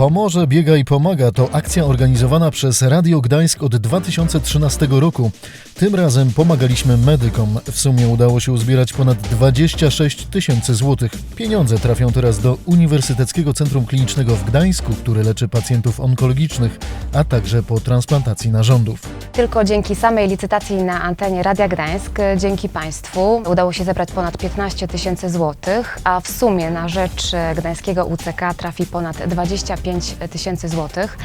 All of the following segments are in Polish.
Pomorze biega i pomaga to akcja organizowana przez Radio Gdańsk od 2013 roku. Tym razem pomagaliśmy medykom. W sumie udało się uzbierać ponad 26 tysięcy złotych. Pieniądze trafią teraz do Uniwersyteckiego Centrum Klinicznego w Gdańsku, które leczy pacjentów onkologicznych, a także po transplantacji narządów. Tylko dzięki samej licytacji na antenie Radia Gdańsk, dzięki Państwu, udało się zebrać ponad 15 tysięcy złotych, a w sumie na rzecz Gdańskiego UCK trafi ponad 25 tysięcy złotych.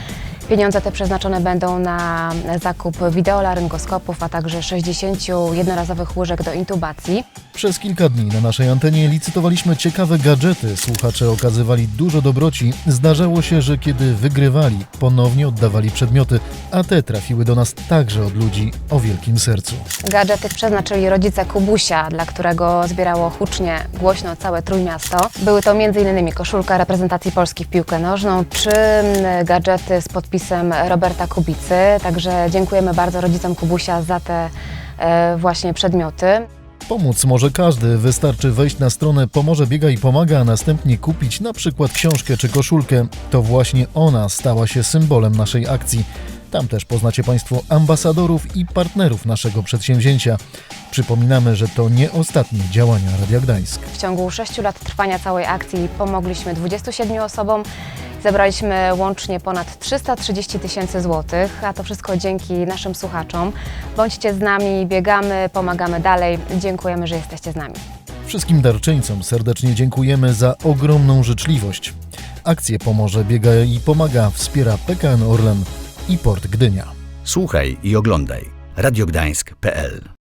Pieniądze te przeznaczone będą na zakup wideolaryngoskopów, a także 60 jednorazowych łóżek do intubacji. Przez kilka dni na naszej antenie licytowaliśmy ciekawe gadżety. Słuchacze okazywali dużo dobroci. Zdarzało się, że kiedy wygrywali, ponownie oddawali przedmioty, a te trafiły do nas także od ludzi o wielkim sercu. Gadżety przeznaczyli rodzice Kubusia, dla którego zbierało hucznie głośno całe Trójmiasto. Były to m.in. koszulka reprezentacji Polski w piłkę nożną, czy gadżety z podpisem Roberta Kubicy. Także dziękujemy bardzo rodzicom Kubusia za te e, właśnie przedmioty. Pomóc może każdy, wystarczy wejść na stronę Pomoże Biega i Pomaga, a następnie kupić na przykład książkę czy koszulkę. To właśnie ona stała się symbolem naszej akcji. Tam też poznacie Państwo ambasadorów i partnerów naszego przedsięwzięcia. Przypominamy, że to nie ostatnie działania Radia Gdańsk. W ciągu 6 lat trwania całej akcji pomogliśmy 27 osobom. Zebraliśmy łącznie ponad 330 tysięcy złotych, a to wszystko dzięki naszym słuchaczom. Bądźcie z nami, biegamy, pomagamy dalej. Dziękujemy, że jesteście z nami. Wszystkim darczyńcom serdecznie dziękujemy za ogromną życzliwość. Akcję Pomoże Biega i Pomaga wspiera PKN Orlen i Port Gdynia. Słuchaj i oglądaj radiogdańsk.pl